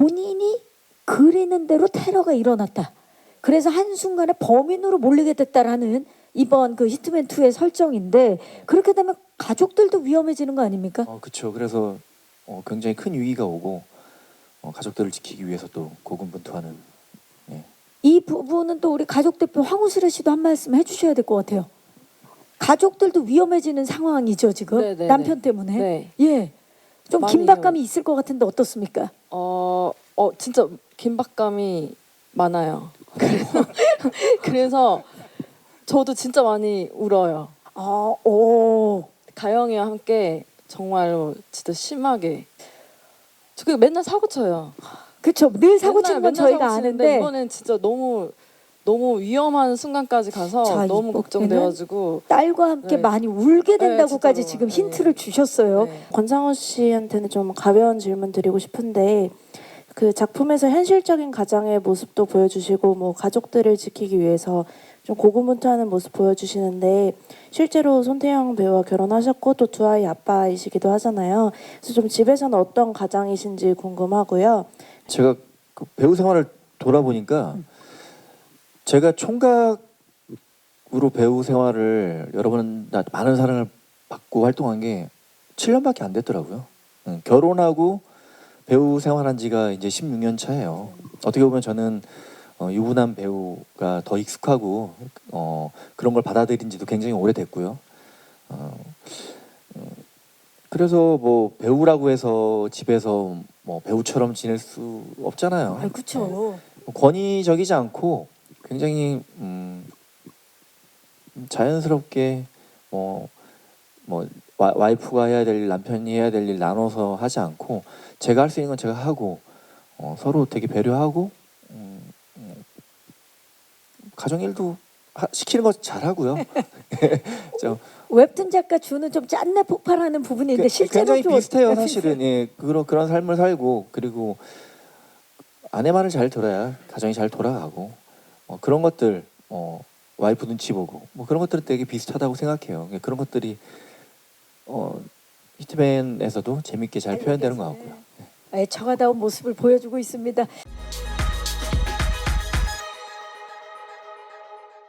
본인이 그리는 대로 테러가 일어났다. 그래서 한순간에 범인으로 몰리게 됐다라는 이번 그 히트맨 2의 설정인데 그렇게 되면 가족들도 위험해지는 거 아닙니까? 어, 그렇죠. 그래서 어, 굉장히 큰 위기가 오고 어, 가족들을 지키기 위해서 또 고군분투하는 예. 이 부분은 또 우리 가족 대표 황우슬 씨도 한 말씀 해주셔야 될 것 같아요. 가족들도 위험해지는 상황이죠 지금 네, 네, 남편 때문에. 네. 예, 좀 긴박감이 있을 것 같은데 어떻습니까? 어, 어 진짜 긴박감이 많아요. 그래서, 그래서 저도 진짜 많이 울어요. 아, 오, 가영이와 함께 정말로 진짜 심하게 저그 맨날 사고 쳐요. 그렇죠. 늘 사고 맨날, 치는 건 맨날 저희가 사고 치는데 아는데 이번엔 진짜 너무 너무 위험한 순간까지 가서 자, 너무 이번에는 걱정돼가지고 딸과 함께 네. 많이 울게 된다고까지 진짜로. 지금 네. 힌트를 주셨어요. 네. 권상우 씨한테는 좀 가벼운 질문 드리고 싶은데 그 작품에서 현실적인 가장의 모습도 보여주시고 뭐 가족들을 지키기 위해서 좀 고군분투하는 모습 보여주시는데 실제로 손태영 배우와 결혼하셨고 또 두 아이 아빠이시기도 하잖아요. 그래서 좀 집에서는 어떤 가장이신지 궁금하고요. 제가 그 배우 생활을 돌아보니까 제가 총각으로 배우 생활을 여러분 나 많은 사랑을 받고 활동한 게 7년밖에 안 됐더라고요. 응, 결혼하고 배우 생활한 지가 이제 16년 차예요. 어떻게 보면 저는 어, 유부남 배우가 더 익숙하고 어, 그런 걸 받아들인 지도 굉장히 오래됐고요. 어, 어, 그래서 뭐 배우라고 해서 집에서 뭐 배우처럼 지낼 수 없잖아요. 아, 그렇죠. 뭐 권위적이지 않고 굉장히 음, 자연스럽게 뭐, 뭐 와, 와이프가 해야 될 일, 남편이 해야 될 일 나눠서 하지 않고 제가 할 수 있는 건 제가 하고 어, 서로 되게 배려하고 음, 음, 가정 일도 하, 시키는 거 잘하고요. 좀 웹툰 작가 주는 좀 짠내 폭발하는 부분이 있는데 그- 실제로 굉장히 좀 비슷해요? 사실은 예 그런 그런 삶을 살고 그리고 아내 말을 잘 들어야 가정이 잘 돌아가고 어, 그런 것들 어, 와이프 눈치 보고 뭐 그런 것들은 되게 비슷하다고 생각해요 예, 그런 것들이 어, 히트맨에서도 재밌게 잘 표현되는 것 같고요. 애처가다운 모습을 보여주고 있습니다.